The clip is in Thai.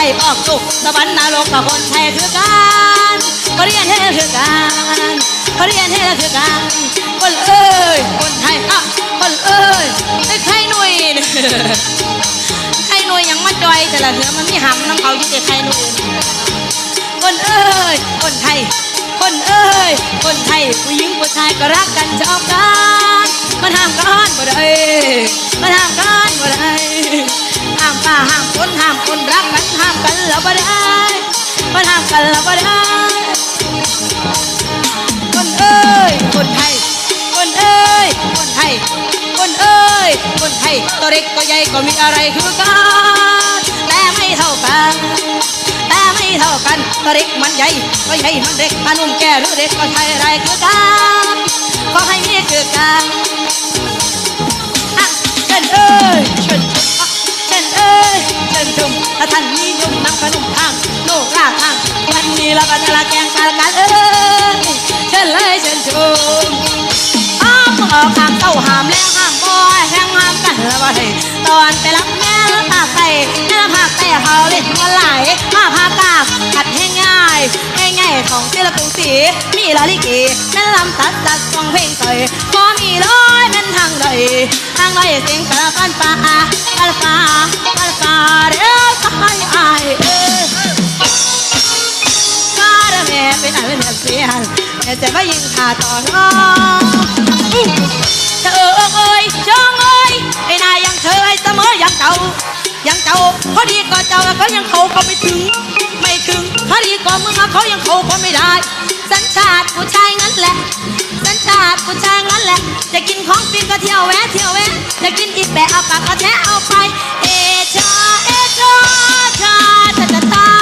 ต่บอกสุขสวรรค์นรกกับคนไทยคือกันเขาเรียนให้คือกันเขาเรียนให้คือกันคนเอ้ยคนไทยอะคนเอ้ยไอ้ไข่หนุ่ยเนี่ยไข่หนุ่ยยังมาจอยแต่ละเถือมันมีหำน้ำเขาอยู่แต่ไข่หนุ่ยคนเอ้ยคนไทย คนเอ้ยคนไทยผู้หญิงผู้ชายก็รักกันชอบกัน กันแล้วบ่ได้คนเอ้ยคนไทย คนเอ้ยคนไทย คนเอ้ยคนไทยตัวเล็กตัวใหญ่ก็มีอะไรคือกันแต่ไม่เท่ากันแต่ไม่เท่ากันตัวเล็กมันใหญ่ตัวใหญ่มันเด็กมานุ่มแก่หรือเด็กก็ใช่อะไรคือกันขอให้มีคือกันอะเอ้ยเชิญชมอะเชิญเอ้ยเชิญชมถ้าท่านนิยมนั่งพนมทางโนราทาง วันนี้เราก็จะละแกงกันกันเอ้ยเชิญเลยเชิญชมอ้ามออกห้ามเต้าห้ามแรงห้ามบอยแห้งห้ามกันละบ่ให้ตอนไปรับแม่ละภาคใต้แม่ละภาคใต้เขาเล่นกันหลมาภาคกลางขัดให้ง่ายง่ายของศิลปินสีมีลาลิเกแม่นลำตัดจัดสองเพลงใส่พอมีร้อยแม่ เป็นอะไรเนี่ยเสียนแต่จะไม่ยิงขาต่อน้องเธอเอ้ยช่องเอ้ยไอ้นายยังเธอเสมอยังเก่ายังเก่าพอดีก็เจ้าก็ยังเขาก็ไม่ถึง ไม่ถึงพอดีก็มึงอะเขายังเขาก็ไม่ได้ สัญชาติผู้ชายงั้นแหละ สัญชาติผู้ชายงั้นแหละ จะกินของฟินก็เที่ยวแวะเที่ยวแวะจะกินอีแปะเอาปากก็แทะเอาปาเ